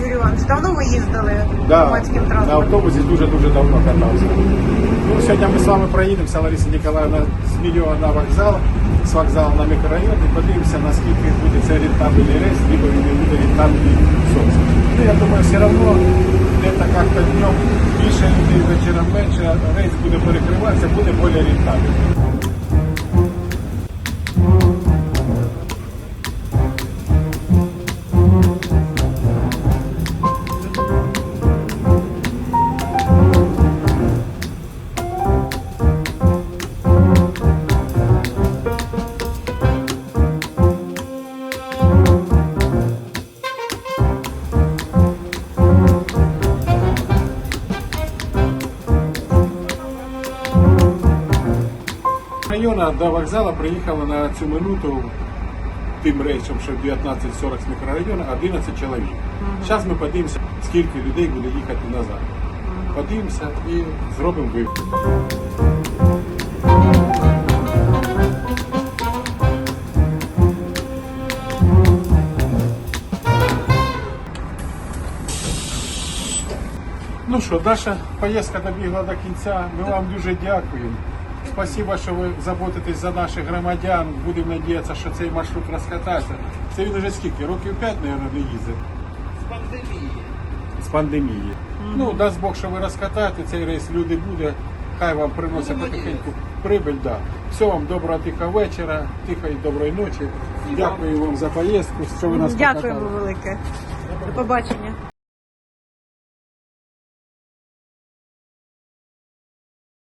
Юрій Іванович, давно ви їздили Да, громадським на транспортом? автобусі дуже-дуже давно катався. Ну, сьогодні ми з вами проїдемося, Лариса Ніколаївна, з Мільйона на вокзал, з вокзалу на мікрорайон і подивимося, наскільки буде це рентабельний рейс, либо він не буде рентабельний соц. Ну, я думаю, все одно где-то как-то рейс буде перекриватися, буде більш рентабельний. Району до вокзалу приїхало на цю минуту тим рейсом, що 19.40 з мікрорайону, 11 чоловік. Зараз ми подивимося, скільки людей буде їхати назад. Подивимося і зробимо вибір. Ну що, наша поїздка добігла до кінця. Ми вам дуже дякуємо. Спасибо, що ви заботитесь за наших громадян. Будемо надіятися, що цей маршрут розкатається. Це він уже скільки? Років 5, мабуть, не їздить. З пандемії. З пандемії. Ну, дасть Бог, що ви розкатаєте цей рейс, люди буде. Хай вам приносять потихеньку прибыль. Да. Все вам доброго тихого вечора, тихої доброї ночі. Дякую вам за поїздку, що ви нас Дякуємо покатали. велике. До побачення.